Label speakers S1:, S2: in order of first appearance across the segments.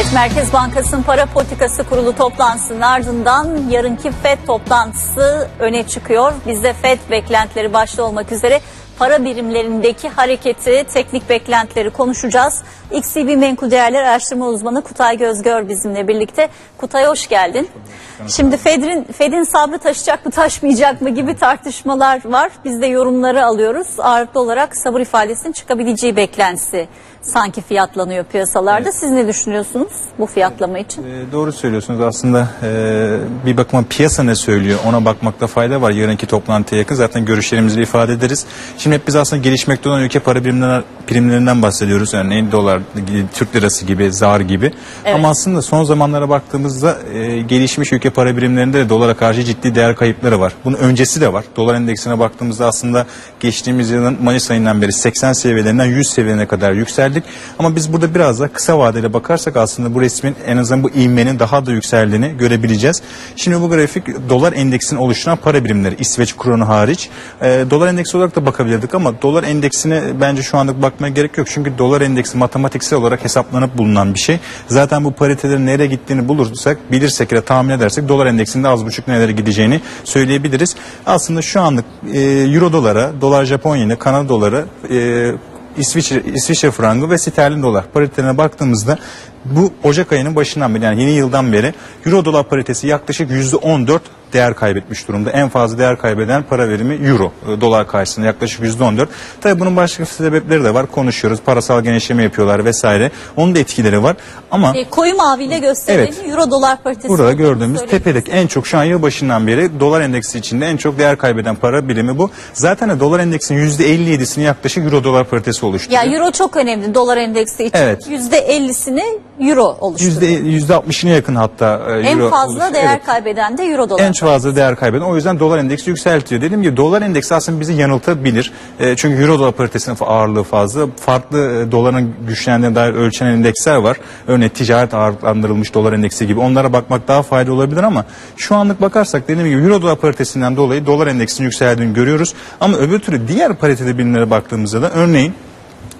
S1: Evet, Merkez Bankası'nın para politikası kurulu toplantısının ardından yarınki FED toplantısı öne çıkıyor. Bizde FED beklentileri başta olmak üzere para birimlerindeki hareketi, teknik beklentileri konuşacağız. XCB Menkul Değerler Araştırma Uzmanı Kutay Gözgör bizimle birlikte. Kutay hoş geldin. Şimdi Fed'in Fed'in sabrı taşıyacak mı taşmayacak mı gibi tartışmalar var. Biz de yorumları alıyoruz. Ağırlıklı olarak sabır ifadesinin çıkabileceği beklentisi sanki fiyatlanıyor piyasalarda. Siz ne düşünüyorsunuz bu fiyatlama için?
S2: E, doğru söylüyorsunuz aslında e, bir bakıma piyasa ne söylüyor ona bakmakta fayda var yarınki toplantıya yakın zaten görüşlerimizi ifade ederiz. Şimdi hep biz aslında gelişmekte olan ülke para birimlerinden, birimlerinden bahsediyoruz örneğin dolar, Türk lirası gibi, zar gibi
S1: Evet.
S2: ama aslında son zamanlara baktığımızda e, gelişmiş ülke para birimlerinde de dolara karşı ciddi değer kayıpları var. Bunun öncesi de var. Dolar endeksine baktığımızda aslında geçtiğimiz yılın Mayıs ayından beri 80 seviyelerinden 100 seviyelerine kadar yükseldik. Ama biz burada biraz da kısa vadeli bakarsak aslında bu resmin en azından bu ivmenin daha da yükseldiğini görebileceğiz. Şimdi bu grafik dolar endeksini oluşturan para birimleri İsveç kronu hariç. E, dolar endeksi olarak da bakabilirdik ama dolar endeksine bence şu anlık bakmaya gerek yok. Çünkü dolar endeksi matematiksel olarak hesaplanıp bulunan bir şey. Zaten bu paritelerin nereye gittiğini bulursak, bilirsek ya tahmin edersek dolar endeksinde az buçuk nelere gideceğini söyleyebiliriz. Aslında şu anlık e, euro dolara, dolar Japon yeni, Kanada doları, e, İsviçre, İsviçre frangı ve sterlin dolar paritelerine baktığımızda bu Ocak ayının başından beri yani yeni yıldan beri Euro dolar paritesi yaklaşık %14 değer kaybetmiş durumda. En fazla değer kaybeden para verimi Euro e, dolar karşısında yaklaşık %14. Tabii bunun başka sebepleri de var. Konuşuyoruz. Parasal genişleme yapıyorlar vesaire. Onun da etkileri var. Ama
S1: E, koyu maviyle gösterelim.
S2: Evet.
S1: Euro dolar paritesi.
S2: Burada
S1: olduğunu
S2: gördüğümüz
S1: söyleyelim.
S2: tepedeki en çok şu an yıl başından beri dolar endeksi içinde en çok değer kaybeden para birimi bu. Zaten de dolar endeksinin %57'sini yaklaşık euro dolar paritesi oluşturuyor.
S1: Ya euro çok önemli dolar endeksi için.
S2: Evet.
S1: %50'sini euro oluşturuyor.
S2: Yüzde yüzde altmışına yakın hatta e,
S1: en
S2: euro
S1: fazla
S2: oluşuyor.
S1: değer
S2: Evet.
S1: kaybeden de euro dolar.
S2: En fazla değer kaybeden. O yüzden dolar endeksi yükseltiyor. Dediğim gibi dolar endeksi aslında bizi yanıltabilir. E, çünkü euro dolar paritesinin ağırlığı fazla. Farklı e, doların güçlendiğine dair ölçenen endeksler var. Örneğin ticaret ağırlıklandırılmış dolar endeksi gibi. Onlara bakmak daha faydalı olabilir ama şu anlık bakarsak dediğim gibi euro dolar paritesinden dolayı dolar endeksinin yükseldiğini görüyoruz. Ama öbür türlü diğer paritede birimlere baktığımızda da örneğin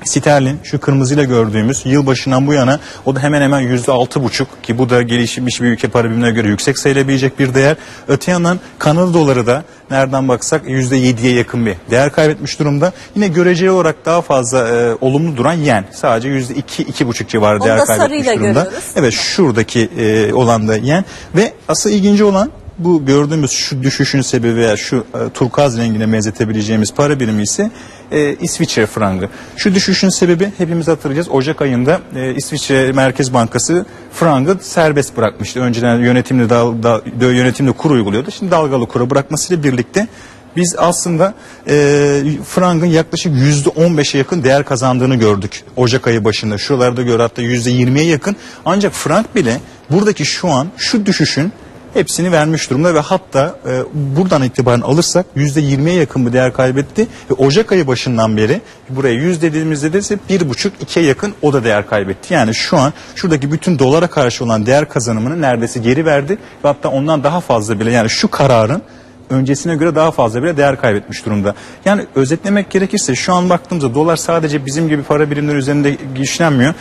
S2: Sterlin şu kırmızıyla gördüğümüz yılbaşından bu yana o da hemen hemen yüzde altı buçuk ki bu da gelişmiş bir ülke para birimine göre yüksek sayılabilecek bir değer. Öte yandan Kanada doları da nereden baksak yüzde yediye yakın bir değer kaybetmiş durumda. Yine göreceli olarak daha fazla e, olumlu duran yen sadece yüzde iki iki buçuk civarı
S1: Onu
S2: değer kaybetmiş durumda.
S1: görüyoruz.
S2: Evet şuradaki e, olan da yen ve asıl ilginci olan bu gördüğümüz şu düşüşün sebebi veya şu e, turkuaz rengine benzetebileceğimiz para birimi ise e, İsviçre frangı. Şu düşüşün sebebi hepimiz hatırlayacağız. Ocak ayında e, İsviçre Merkez Bankası frangı serbest bırakmıştı. Önceden yönetimli dal, da, yönetimli kur uyguluyordu. Şimdi dalgalı kura bırakmasıyla birlikte biz aslında e, frangın yaklaşık yüzde 15'e yakın değer kazandığını gördük Ocak ayı başında. Şuralarda göre hatta yüzde 20'ye yakın. Ancak frank bile buradaki şu an şu düşüşün hepsini vermiş durumda ve hatta e, buradan itibaren alırsak yüzde 20'ye yakın bir değer kaybetti ve Ocak ayı başından beri buraya yüz dediğimizde de ise bir buçuk ikiye yakın o da değer kaybetti. Yani şu an şuradaki bütün dolara karşı olan değer kazanımını neredeyse geri verdi ve hatta ondan daha fazla bile yani şu kararın öncesine göre daha fazla bile değer kaybetmiş durumda. Yani özetlemek gerekirse şu an baktığımızda dolar sadece bizim gibi para birimleri üzerinde güçlenmiyor.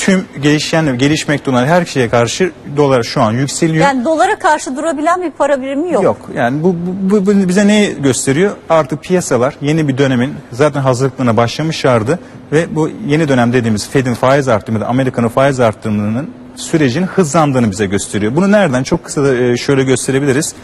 S2: Tüm gelişen gelişmekte olan her şeye karşı dolar şu an yükseliyor.
S1: Yani dolara karşı durabilen bir para birimi yok.
S2: Yok. Yani bu, bu, bu bize neyi gösteriyor? Artık piyasalar yeni bir dönemin zaten hazırlıklarına başlamışlardı ve bu yeni dönem dediğimiz Fed'in faiz artırımı da Amerika'nın faiz artırımının sürecin hızlandığını bize gösteriyor. Bunu nereden? Çok kısa da e, şöyle gösterebiliriz.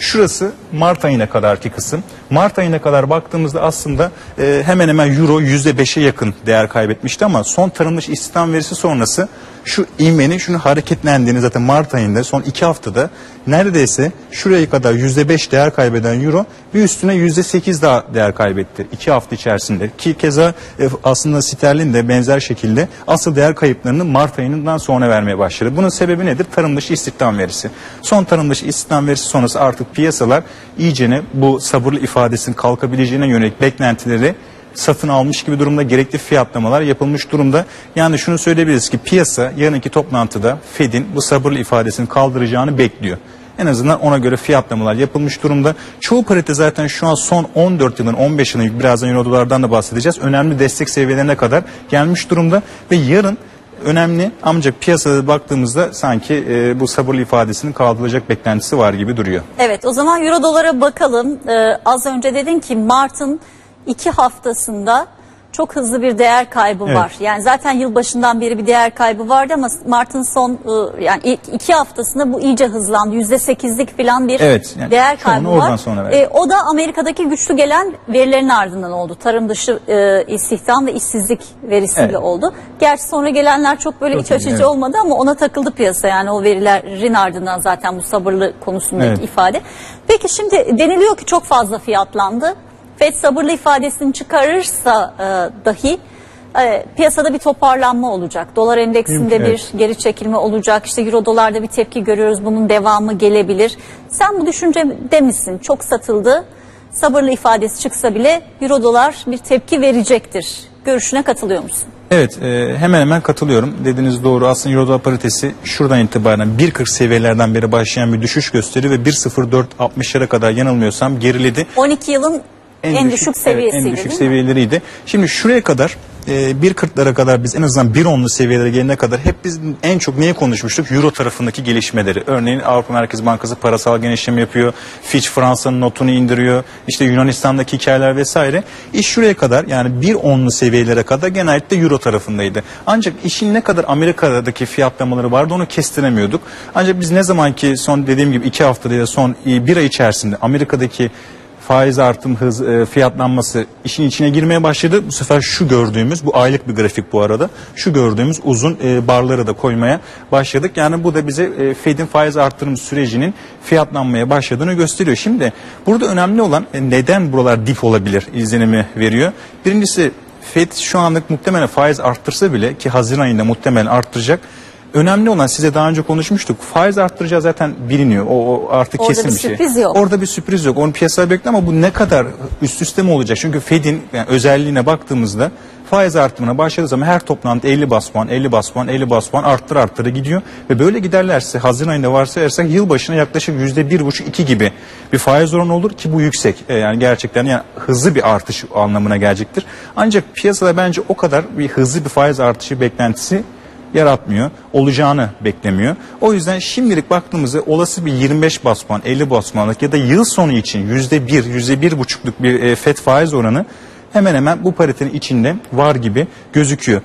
S2: Şurası Mart ayına kadarki kısım. Mart ayına kadar baktığımızda aslında e, hemen hemen Euro %5'e yakın değer kaybetmişti ama son tanınmış istihdam verisi sonrası şu ivmenin şunu hareketlendiğini zaten Mart ayında son iki haftada neredeyse şuraya kadar %5 değer kaybeden Euro bir üstüne %8 daha değer kaybetti iki hafta içerisinde. Ki keza e, aslında sterlin de benzer şekilde asıl değer kayıplarını Mart ayından sonra vermeye başladı. Bunun sebebi nedir? Tarım dışı istihdam verisi. Son tarım dışı istihdam verisi sonrası artık piyasalar iyicene bu sabırlı ifadesinin kalkabileceğine yönelik beklentileri satın almış gibi durumda gerekli fiyatlamalar yapılmış durumda. Yani şunu söyleyebiliriz ki piyasa yarınki toplantıda Fed'in bu sabırlı ifadesini kaldıracağını bekliyor. En azından ona göre fiyatlamalar yapılmış durumda. Çoğu parite zaten şu an son 14 yılın 15 yılın birazdan euro dolardan da bahsedeceğiz. Önemli destek seviyelerine kadar gelmiş durumda ve yarın önemli ancak piyasada baktığımızda sanki e, bu sabırlı ifadesinin kaldırılacak beklentisi var gibi duruyor.
S1: Evet o zaman euro dolara bakalım. Ee, az önce dedin ki Mart'ın iki haftasında çok hızlı bir değer kaybı
S2: Evet.
S1: var. Yani zaten yılbaşından beri bir değer kaybı vardı ama Mart'ın son e, yani ilk iki haftasında bu iyice hızlandı. Yüzde sekizlik falan bir
S2: Evet, yani
S1: değer kaybı
S2: oradan
S1: var.
S2: sonra verdi.
S1: Ee, o da Amerika'daki güçlü gelen verilerin ardından oldu. Tarım dışı e, istihdam ve işsizlik verisiyle
S2: Evet.
S1: oldu. Gerçi sonra gelenler çok böyle
S2: Çok
S1: iç açıcı
S2: evet.
S1: olmadı ama ona takıldı piyasa. Yani o verilerin ardından zaten bu sabırlı konusundaki
S2: Evet.
S1: ifade. Peki şimdi deniliyor ki çok fazla fiyatlandı. FED sabırlı ifadesini çıkarırsa e, dahi e, piyasada bir toparlanma olacak. Dolar endeksinde
S2: Mümkün,
S1: bir geri çekilme olacak. İşte euro dolarda bir tepki görüyoruz. Bunun devamı gelebilir. Sen bu düşüncede misin? Çok satıldı. Sabırlı ifadesi çıksa bile euro dolar bir tepki verecektir. Görüşüne katılıyor musun?
S2: Evet e, hemen hemen katılıyorum. Dediğiniz doğru aslında Euro dolar paritesi şuradan itibaren 1.40 seviyelerden beri başlayan bir düşüş gösteriyor ve 1.04.60'lara kadar yanılmıyorsam geriledi.
S1: 12 yılın en, düşük,
S2: evet,
S1: seviyesiydi
S2: en düşük seviyeleriydi. Şimdi şuraya kadar e, 1.40'lara kadar biz en azından 1.10'lu seviyelere gelene kadar hep biz en çok neyi konuşmuştuk? Euro tarafındaki gelişmeleri. Örneğin Avrupa Merkez Bankası parasal genişleme yapıyor. Fitch Fransa'nın notunu indiriyor. İşte Yunanistan'daki hikayeler vesaire. İş şuraya kadar yani 1.10'lu seviyelere kadar genellikle Euro tarafındaydı. Ancak işin ne kadar Amerika'daki fiyatlamaları vardı onu kestiremiyorduk. Ancak biz ne zaman ki son dediğim gibi 2 haftada ya da son e, bir ay içerisinde Amerika'daki faiz artım hız e, fiyatlanması işin içine girmeye başladı. Bu sefer şu gördüğümüz bu aylık bir grafik bu arada. Şu gördüğümüz uzun e, barları da koymaya başladık. Yani bu da bize e, Fed'in faiz artırım sürecinin fiyatlanmaya başladığını gösteriyor. Şimdi burada önemli olan e, neden buralar dip olabilir izlenimi veriyor. Birincisi Fed şu anlık muhtemelen faiz arttırsa bile ki Haziran ayında muhtemelen arttıracak. Önemli olan size daha önce konuşmuştuk. Faiz arttıracağı zaten biliniyor. O, o artık
S1: Orada
S2: kesin
S1: bir
S2: bir şey.
S1: sürpriz yok.
S2: Orada bir sürpriz yok. Onu piyasaya bekliyor ama bu ne kadar üst üste mi olacak? Çünkü Fed'in yani özelliğine baktığımızda faiz artımına başladığı zaman her toplantı 50 bas puan, 50 bas puan, 50 bas puan arttır arttır gidiyor. Ve böyle giderlerse Haziran ayında varsayarsak yıl başına yaklaşık %1,5-2 gibi bir faiz oranı olur ki bu yüksek. E, yani gerçekten yani hızlı bir artış anlamına gelecektir. Ancak piyasada bence o kadar bir hızlı bir faiz artışı beklentisi yaratmıyor. Olacağını beklemiyor. O yüzden şimdilik baktığımızda olası bir 25 bas puan, 50 bas puanlık ya da yıl sonu için %1, %1,5'luk bir e, FED faiz oranı hemen hemen bu paritenin içinde var gibi gözüküyor.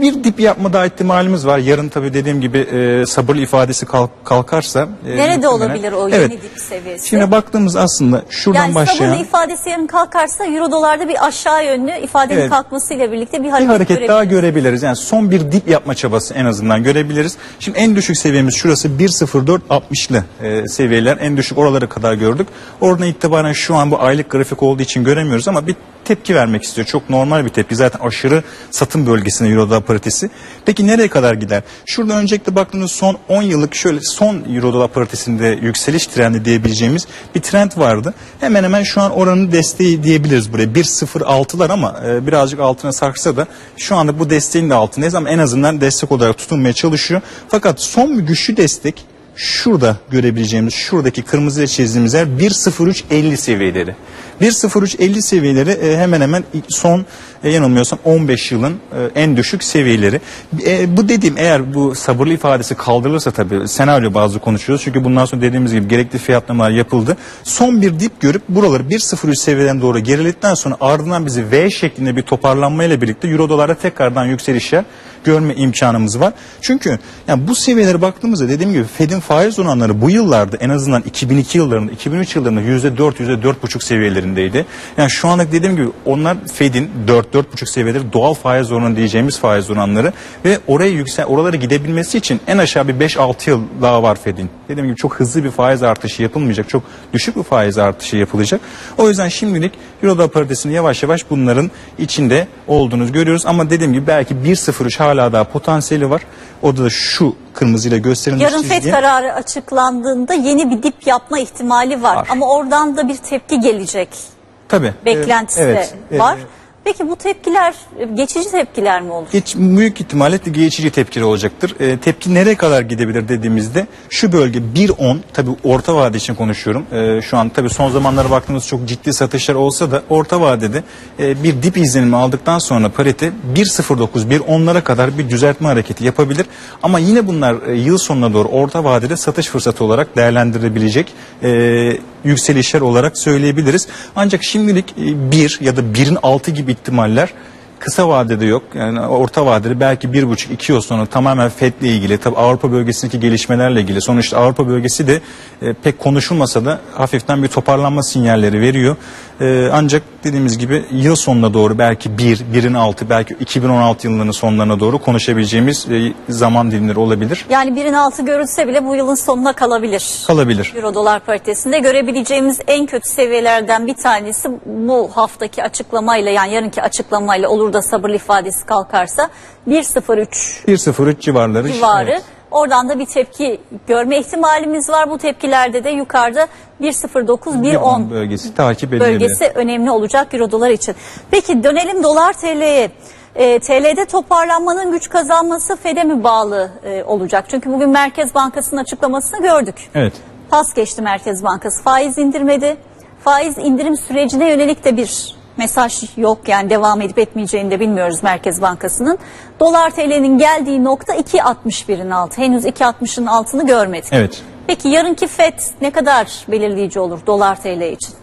S2: Bir dip yapma daha ihtimalimiz var. Yarın tabii dediğim gibi e, sabırlı ifadesi kalk- kalkarsa. e,
S1: Nerede olabilir o
S2: Evet.
S1: yeni dip seviyesi?
S2: Şimdi baktığımız aslında şuradan
S1: yani
S2: başlayan
S1: sabırlı ifadesi yarın kalkarsa euro dolarda bir aşağı yönlü ifadenin
S2: Evet.
S1: kalkmasıyla birlikte bir
S2: bir
S1: hareket,
S2: hareket daha
S1: görebiliriz.
S2: görebiliriz. Yani son bir dip yapma çabası en azından görebiliriz. Şimdi en düşük seviyemiz şurası 1.04.60'lı e, seviyeler. En düşük oralara kadar gördük. Oradan itibaren şu an bu aylık grafik olduğu için göremiyoruz ama bir tepki vermek istiyor. Çok normal bir tepki. Zaten aşırı satım bölgesinde Euro paritesi. Peki nereye kadar gider? Şurada öncelikle baktığımız son 10 yıllık şöyle son Euro dolar paritesinde yükseliş trendi diyebileceğimiz bir trend vardı. Hemen hemen şu an oranın desteği diyebiliriz buraya. 1.06'lar ama e, birazcık altına sarksa da şu anda bu desteğin de altındayız ama en azından destek olarak tutunmaya çalışıyor. Fakat son bir güçlü destek şurada görebileceğimiz şuradaki kırmızıyla çizdiğimiz yer 1.0350 seviyeleri. 1.0350 seviyeleri e, hemen hemen son e, yanılmıyorsam 15 yılın e, en düşük seviyeleri. Bu dediğim eğer bu sabırlı ifadesi kaldırılırsa tabii senaryo bazı konuşuyoruz. Çünkü bundan sonra dediğimiz gibi gerekli fiyatlamalar yapıldı. Son bir dip görüp buraları 1.03 seviyeden doğru geriledikten sonra ardından bizi V şeklinde bir toparlanmayla birlikte euro dolarda tekrardan yükselişler görme imkanımız var. Çünkü yani bu seviyelere baktığımızda dediğim gibi Fed'in faiz oranları bu yıllarda en azından 2002 yıllarında, 2003 yıllarında %4, %4,5 seviyelerindeydi. Yani şu anlık dediğim gibi onlar Fed'in 4-4,5 seviyeleri doğal faiz oranı diyeceğimiz faiz oranları ve oraya yüksel, oralara gidebilmesi için en aşağı bir 5-6 yıl daha var Fed'in. Dediğim gibi çok hızlı bir faiz artışı yapılmayacak. Çok düşük bir faiz artışı yapılacak. O yüzden şimdilik Euro paritesinin yavaş yavaş bunların içinde olduğunu görüyoruz. Ama dediğim gibi belki 1.03 hala daha potansiyeli var. Orada da şu kırmızıyla gösterilmiş
S1: Yarın FED
S2: çizgi.
S1: kararı açıklandığında yeni bir dip yapma ihtimali var.
S2: Var.
S1: Ama oradan da bir tepki gelecek
S2: Tabii.
S1: beklentisi de
S2: evet.
S1: var. Peki bu tepkiler e, geçici tepkiler mi olur?
S2: Geç, büyük ihtimalle geçici tepkiler olacaktır. E, tepki nereye kadar gidebilir dediğimizde şu bölge 1.10 tabi orta vade için konuşuyorum. E, şu an tabi son zamanlara baktığımız çok ciddi satışlar olsa da orta vadede e, bir dip izlenimi aldıktan sonra parite 1.09 1.10'lara kadar bir düzeltme hareketi yapabilir. Ama yine bunlar e, yıl sonuna doğru orta vadede satış fırsatı olarak değerlendirilebilecek e, yükselişler olarak söyleyebiliriz. Ancak şimdilik 1 ya da 1'in altı gibi ihtimaller kısa vadede yok. Yani orta vadede belki bir buçuk iki yıl sonra tamamen FED'le ilgili tabi Avrupa bölgesindeki gelişmelerle ilgili. Sonuçta Avrupa bölgesi de e, pek konuşulmasa da hafiften bir toparlanma sinyalleri veriyor. E, ancak dediğimiz gibi yıl sonuna doğru belki bir, birin altı belki 2016 yılının sonlarına doğru konuşabileceğimiz e, zaman dilimleri olabilir.
S1: Yani birin altı görülse bile bu yılın sonuna kalabilir.
S2: Kalabilir.
S1: Euro dolar paritesinde görebileceğimiz en kötü seviyelerden bir tanesi bu haftaki açıklamayla yani yarınki açıklamayla olur da sabırlı ifadesi kalkarsa 1.03
S2: 1.03 civarları.
S1: civarı.
S2: Evet.
S1: Oradan da bir tepki görme ihtimalimiz var. Bu tepkilerde de yukarıda 1.09 1.10
S2: bölgesi takip edilebilir.
S1: bölgesi önemli olacak euro dolar için. Peki dönelim dolar TL'ye. E, TL'de toparlanmanın güç kazanması FED'e mi bağlı e, olacak? Çünkü bugün Merkez Bankası'nın açıklamasını gördük.
S2: Evet.
S1: Pas geçti Merkez Bankası. Faiz indirmedi. Faiz indirim sürecine yönelik de bir mesaj yok. Yani devam edip etmeyeceğini de bilmiyoruz Merkez Bankası'nın. Dolar TL'nin geldiği nokta 2.61'in altı. Henüz 2.60'ın altını görmedik.
S2: Evet.
S1: Peki yarınki FED ne kadar belirleyici olur dolar TL için?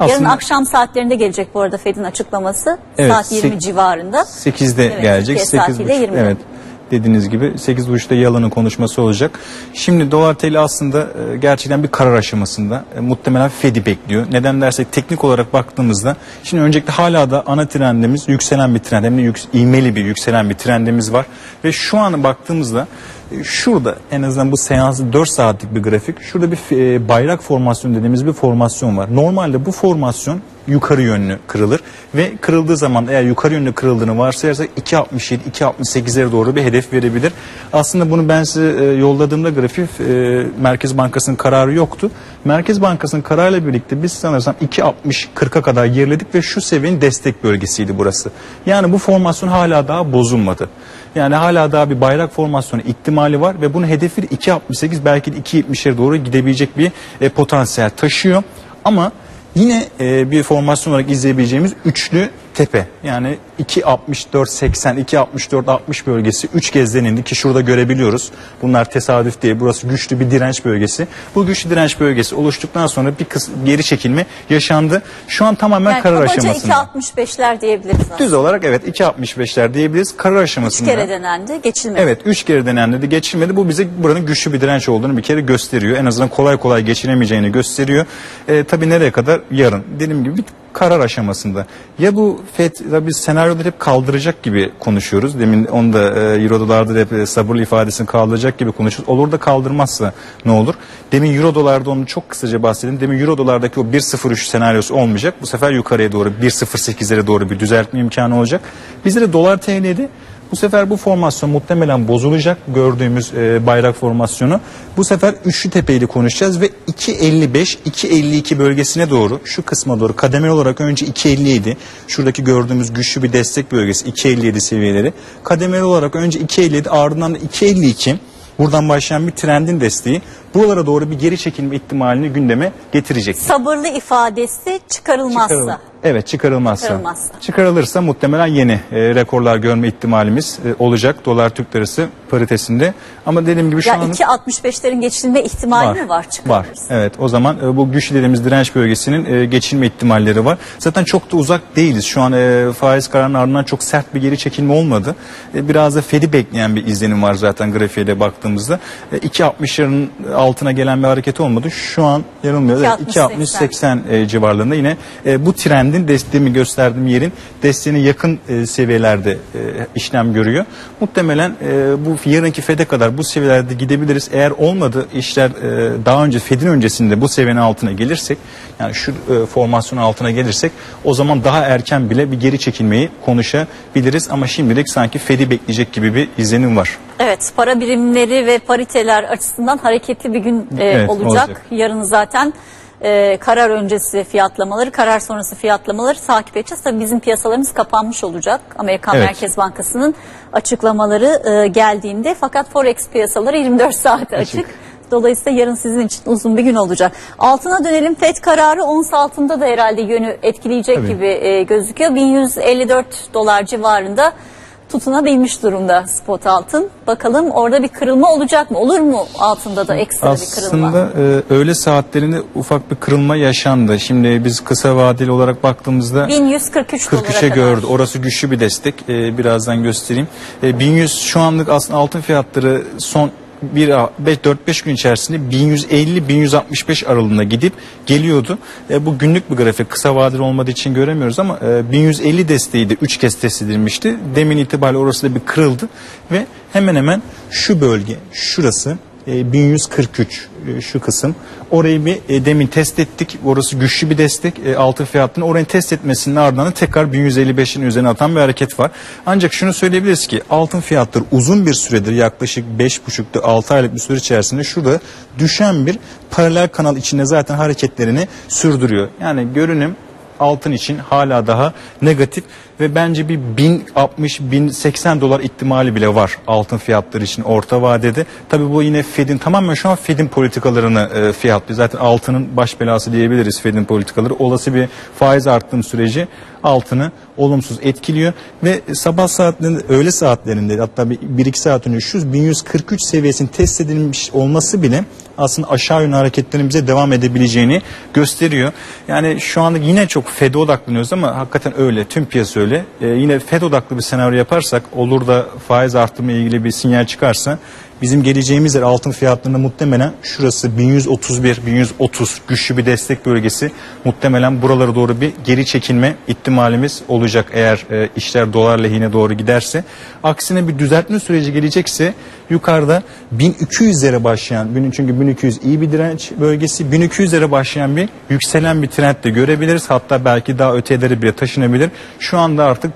S1: Yarın
S2: Aslında-
S1: akşam saatlerinde gelecek bu arada Fed'in açıklaması.
S2: Evet,
S1: Saat 20
S2: sek-
S1: civarında.
S2: 8'de
S1: Evet,
S2: gelecek.
S1: Türkiye
S2: 8
S1: saatiyle 20'de.
S2: Evet. Dediğiniz gibi 8.30'da Yalan'ın konuşması olacak. Şimdi dolar TL aslında e, gerçekten bir karar aşamasında. E, muhtemelen Fed'i bekliyor. Neden dersek teknik olarak baktığımızda şimdi öncelikle hala da ana trendimiz yükselen bir trend. Hem de ivmeli bir yükselen bir trendimiz var. Ve şu an baktığımızda şurada en azından bu seansı 4 saatlik bir grafik. Şurada bir e, bayrak formasyon dediğimiz bir formasyon var. Normalde bu formasyon yukarı yönlü kırılır ve kırıldığı zaman eğer yukarı yönlü kırıldığını varsayarsak 2.67 2.68'lere doğru bir hedef verebilir. Aslında bunu ben size e, yolladığımda grafik e, Merkez Bankası'nın kararı yoktu. Merkez Bankası'nın kararıyla birlikte biz sanırsam 2.60 40'a kadar geriledik ve şu seviyenin destek bölgesiydi burası. Yani bu formasyon hala daha bozulmadı. Yani hala daha bir bayrak formasyonu ihtimali var ve bunun hedefi de 2.68 belki de 2.70'lere doğru gidebilecek bir e, potansiyel taşıyor. Ama Yine e, bir formasyon olarak izleyebileceğimiz üçlü tepe. Yani 2.64-80, 2.64-60 bölgesi 3 kez denildi ki şurada görebiliyoruz. Bunlar tesadüf değil. Burası güçlü bir direnç bölgesi. Bu güçlü direnç bölgesi oluştuktan sonra bir kısım geri çekilme yaşandı. Şu an tamamen
S1: Yani
S2: karar aşamasında.
S1: 2.65'ler diyebiliriz aslında.
S2: Düz olarak evet 2.65'ler diyebiliriz. Karar
S1: Üç
S2: aşamasında.
S1: kere denendi, geçilmedi.
S2: Evet 3 kere denendi de geçilmedi. Bu bize buranın güçlü bir direnç olduğunu bir kere gösteriyor. En azından kolay kolay geçilemeyeceğini gösteriyor. E, tabii nereye kadar? Yarın. Dediğim gibi bir karar aşamasında. Ya bu FED tabii senaryoda hep kaldıracak gibi konuşuyoruz. Demin onu da e, Euro dolarda hep e, sabırlı ifadesini kaldıracak gibi konuşuyoruz. Olur da kaldırmazsa ne olur? Demin Euro dolarda onu çok kısaca bahsedeyim. Demin Euro dolardaki o 1.03 senaryosu olmayacak. Bu sefer yukarıya doğru 1.08'lere doğru bir düzeltme imkanı olacak. Bizde de dolar TL'de bu sefer bu formasyon muhtemelen bozulacak gördüğümüz e, bayrak formasyonu. Bu sefer üçlü tepeyli konuşacağız ve 2.55-2.52 bölgesine doğru şu kısma doğru kademeli olarak önce 2.57 şuradaki gördüğümüz güçlü bir destek bölgesi 2.57 seviyeleri. Kademeli olarak önce 2.57 ardından da 2.52 buradan başlayan bir trendin desteği buralara doğru bir geri çekilme ihtimalini gündeme getirecek.
S1: Sabırlı ifadesi çıkarılmazsa.
S2: Çıkarıl- Evet çıkarılmazsa.
S1: Çıkarılmazsa.
S2: Çıkarılırsa muhtemelen yeni e, rekorlar görme ihtimalimiz e, olacak dolar Türk lirası paritesinde. Ama dediğim gibi şu
S1: Ya
S2: an
S1: 2.65'lerin geçilme ihtimali mi var?
S2: Var. Evet. O zaman e, bu güçlü dediğimiz direnç bölgesinin e, geçilme ihtimalleri var. Zaten çok da uzak değiliz. Şu an e, faiz kararının ardından çok sert bir geri çekilme olmadı. E, biraz da Fed'i bekleyen bir izlenim var zaten grafiğe de baktığımızda. E, 2.60'ların altına gelen bir hareket olmadı. Şu an yanılmıyoruz. Evet, 2.60-80 e, civarlarında yine e, bu trendin desteğimi gösterdiğim yerin desteğine yakın e, seviyelerde e, işlem görüyor. Muhtemelen e, bu yarınki Fed'e kadar bu seviyelerde gidebiliriz. Eğer olmadı işler e, daha önce Fed'in öncesinde bu seviyenin altına gelirsek yani şu e, formasyonun altına gelirsek o zaman daha erken bile bir geri çekilmeyi konuşabiliriz ama şimdilik sanki Fed'i bekleyecek gibi bir izlenim var.
S1: Evet, para birimleri ve pariteler açısından hareketli bir gün e,
S2: Evet,
S1: olacak.
S2: olacak.
S1: Yarın zaten e, karar öncesi fiyatlamaları, karar sonrası fiyatlamaları takip edeceğiz. Tabii bizim piyasalarımız kapanmış olacak. Amerikan
S2: Evet.
S1: Merkez Bankası'nın açıklamaları e, geldiğinde fakat Forex piyasaları 24 saat açık. Dolayısıyla yarın sizin için uzun bir gün olacak. Altına dönelim. FED kararı ons altında da herhalde yönü etkileyecek
S2: Tabii.
S1: gibi e, gözüküyor. 1154 dolar civarında tutunabilmiş durumda spot altın. Bakalım orada bir kırılma olacak mı? Olur mu altında da ekstra bir kırılma?
S2: Aslında e, öğle saatlerinde ufak bir kırılma yaşandı. Şimdi biz kısa vadeli olarak baktığımızda
S1: 1143 dolara
S2: 43'e
S1: kadar.
S2: gördü. Orası güçlü bir destek. E, birazdan göstereyim. E, 1100 şu anlık aslında altın fiyatları son 1 4-5 gün içerisinde 1150-1165 aralığında gidip geliyordu. E, bu günlük bir grafik. Kısa vadeli olmadığı için göremiyoruz ama e, 1150 desteği de 3 kez test edilmişti. Demin itibariyle orası da bir kırıldı ve hemen hemen şu bölge şurası e, 1143 e, şu kısım. Orayı bir e, demin test ettik. Orası güçlü bir destek. E, altın fiyatını orayı test etmesinin ardından tekrar 1155'in üzerine atan bir hareket var. Ancak şunu söyleyebiliriz ki altın fiyatları uzun bir süredir yaklaşık 5,5'ta 6 aylık bir süre içerisinde şurada düşen bir paralel kanal içinde zaten hareketlerini sürdürüyor. Yani görünüm altın için hala daha negatif ve bence bir 1060-1080 dolar ihtimali bile var altın fiyatları için orta vadede. Tabii bu yine Fed'in tamamen şu an Fed'in politikalarını e, fiyatlıyor. Zaten altının baş belası diyebiliriz Fed'in politikaları. Olası bir faiz arttırım süreci altını olumsuz etkiliyor ve sabah saatlerinde öğle saatlerinde hatta bir, bir iki saat önce şu 1143 seviyesinin test edilmiş olması bile aslında aşağı yönlü hareketlerin bize devam edebileceğini gösteriyor. Yani şu anda yine çok FED'e odaklanıyoruz ama hakikaten öyle. Tüm piyasa öyle. Ee, yine FED odaklı bir senaryo yaparsak olur da faiz artımı ile ilgili bir sinyal çıkarsa bizim geleceğimiz yer altın fiyatlarında muhtemelen şurası 1131 1130 güçlü bir destek bölgesi muhtemelen buralara doğru bir geri çekilme ihtimalimiz olacak eğer e, işler dolar lehine doğru giderse. Aksine bir düzeltme süreci gelecekse yukarıda 1200'lere başlayan çünkü 1200 iyi bir direnç bölgesi 1200'lere başlayan bir yükselen bir trend de görebiliriz. Hatta belki daha ötelere bile taşınabilir. Şu anda artık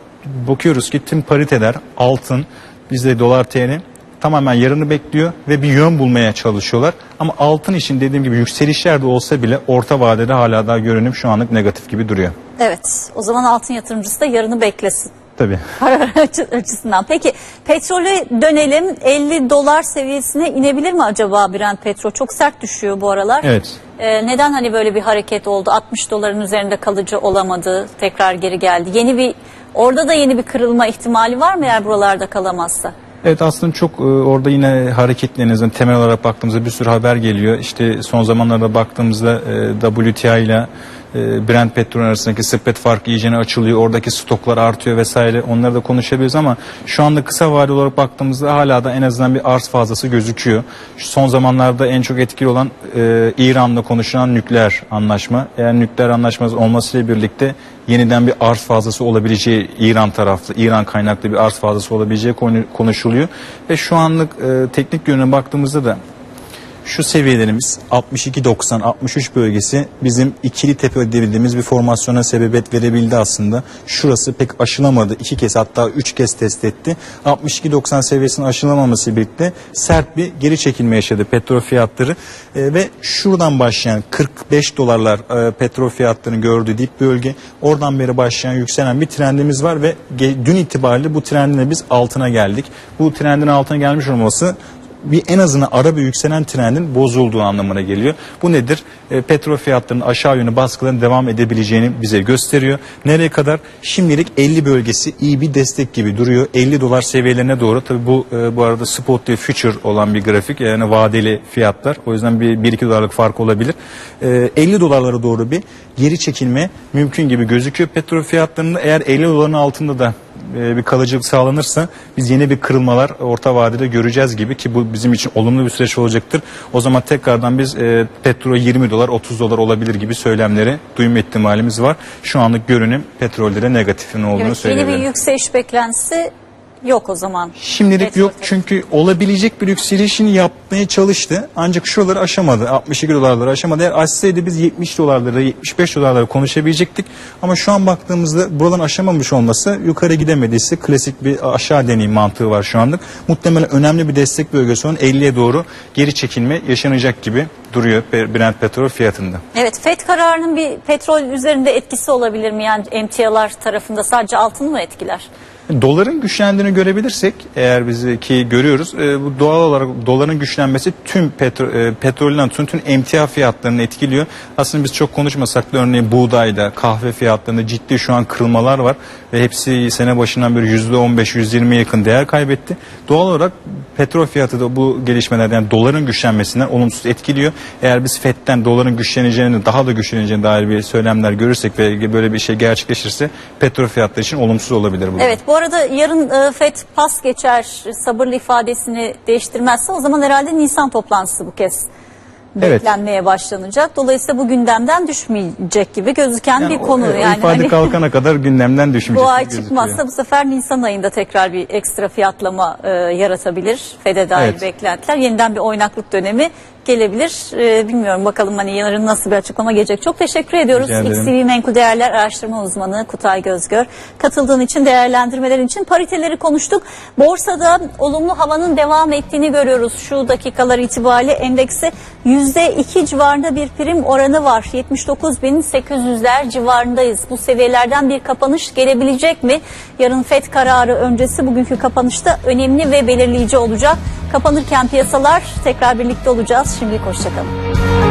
S2: bakıyoruz ki tüm pariteler altın bizde dolar TL tamamen yarını bekliyor ve bir yön bulmaya çalışıyorlar. Ama altın için dediğim gibi yükselişler de olsa bile orta vadede hala daha görünüm şu anlık negatif gibi duruyor.
S1: Evet. O zaman altın yatırımcısı da yarını beklesin.
S2: Tabii.
S1: Açı- açısından. Peki petrole dönelim. 50 dolar seviyesine inebilir mi acaba Brent petrol? Çok sert düşüyor bu aralar.
S2: Evet.
S1: Ee, neden hani böyle bir hareket oldu? 60 doların üzerinde kalıcı olamadı. Tekrar geri geldi. Yeni bir orada da yeni bir kırılma ihtimali var mı eğer buralarda kalamazsa?
S2: Evet aslında çok e, orada yine hareketlerinizden temel olarak baktığımızda bir sürü haber geliyor. İşte son zamanlarda baktığımızda e, WTI ile e, Brent petrol arasındaki spread farkı iyicene açılıyor. Oradaki stoklar artıyor vesaire. Onları da konuşabiliriz ama şu anda kısa vadeli olarak baktığımızda hala da en azından bir arz fazlası gözüküyor. Şu son zamanlarda en çok etkili olan e, İran'la konuşulan nükleer anlaşma. Eğer nükleer anlaşması olmasıyla birlikte yeniden bir arz fazlası olabileceği İran taraflı, İran kaynaklı bir arz fazlası olabileceği konu- konuşuluyor. Ve şu anlık e, teknik yönüne baktığımızda da şu seviyelerimiz 62-90-63 bölgesi bizim ikili tepe dediğimiz bir formasyona sebebiyet verebildi aslında. Şurası pek aşılamadı. iki kez hatta üç kez test etti. 62-90 seviyesinin aşılamaması birlikte sert bir geri çekilme yaşadı petrol fiyatları. E, ve şuradan başlayan 45 dolarlar e, petrol fiyatlarını gördüğü dip bölge. Oradan beri başlayan yükselen bir trendimiz var ve dün itibariyle bu trendine biz altına geldik. Bu trendin altına gelmiş olması bir en azından ara bir yükselen trendin bozulduğu anlamına geliyor. Bu nedir? E, petrol fiyatlarının aşağı yönlü baskıların devam edebileceğini bize gösteriyor. Nereye kadar? Şimdilik 50 bölgesi iyi bir destek gibi duruyor. 50 dolar seviyelerine doğru. Tabii bu e, bu arada spot ve future olan bir grafik. Yani vadeli fiyatlar. O yüzden bir 1-2 dolarlık fark olabilir. E, 50 dolarlara doğru bir geri çekilme mümkün gibi gözüküyor. Petrol fiyatlarında eğer 50 doların altında da e, bir kalıcılık sağlanırsa biz yeni bir kırılmalar orta vadede göreceğiz gibi ki bu bizim için olumlu bir süreç olacaktır. O zaman tekrardan biz e, petrol 20 dolar 30 dolar olabilir gibi söylemleri duyma ihtimalimiz var. Şu anlık görünüm petrollere negatifin olduğunu
S1: Evet, yeni bir
S2: söyleyebilirim.
S1: yükseliş beklentisi yok o zaman.
S2: Şimdilik
S1: Petrol
S2: yok
S1: fiyatı.
S2: çünkü olabilecek bir yükselişini yapmaya çalıştı. Ancak şuraları aşamadı. 62 dolarları aşamadı. Eğer aşsaydı biz 70 dolarları, 75 dolarları konuşabilecektik. Ama şu an baktığımızda buradan aşamamış olması yukarı gidemediyse klasik bir aşağı deneyim mantığı var şu anlık. Muhtemelen önemli bir destek bölgesi olan 50'ye doğru geri çekilme yaşanacak gibi duruyor Brent petrol fiyatında.
S1: Evet FED kararının bir petrol üzerinde etkisi olabilir mi? Yani emtialar tarafında sadece altını mı etkiler?
S2: Doların güçlendiğini görebilirsek eğer biz ki görüyoruz e, bu doğal olarak doların güçlenmesi tüm petro, e, petrolden tüm, tüm emtia fiyatlarını etkiliyor. Aslında biz çok konuşmasak da örneğin buğdayda kahve fiyatlarında ciddi şu an kırılmalar var ve hepsi sene başından beri %15-%20'ye yakın değer kaybetti. Doğal olarak petrol fiyatı da bu gelişmelerden yani doların güçlenmesinden olumsuz etkiliyor. Eğer biz FED'den doların güçleneceğini daha da güçleneceğine dair bir söylemler görürsek ve böyle bir şey gerçekleşirse petrol fiyatları için olumsuz olabilir bu.
S1: Evet bu arada yarın e, FED pas geçer sabırlı ifadesini değiştirmezse o zaman herhalde Nisan toplantısı bu kez
S2: Evet.
S1: beklenmeye başlanacak. Dolayısıyla bu gündemden düşmeyecek gibi gözüken bir
S2: o-
S1: konu.
S2: o
S1: yani
S2: ifade
S1: hani
S2: kalkana kadar gündemden düşmeyecek.
S1: bu ay çıkmazsa bu sefer Nisan ayında tekrar bir ekstra fiyatlama e, yaratabilir. FED'e dair
S2: Evet.
S1: beklentiler. Yeniden bir oynaklık dönemi gelebilir. E, bilmiyorum bakalım hani yarın nasıl bir açıklama gelecek. Çok teşekkür ediyoruz.
S2: Rica ederim.
S1: XTV Menkul Değerler Araştırma Uzmanı Kutay Gözgör. Katıldığın için, değerlendirmelerin için pariteleri konuştuk. Borsada olumlu havanın devam ettiğini görüyoruz. Şu dakikalar itibariyle endeksi %2 civarında bir prim oranı var. 79.800'ler civarındayız. Bu seviyelerden bir kapanış gelebilecek mi? Yarın FED kararı öncesi bugünkü kapanışta önemli ve belirleyici olacak. Kapanırken piyasalar tekrar birlikte olacağız. Şimdilik hoşçakalın.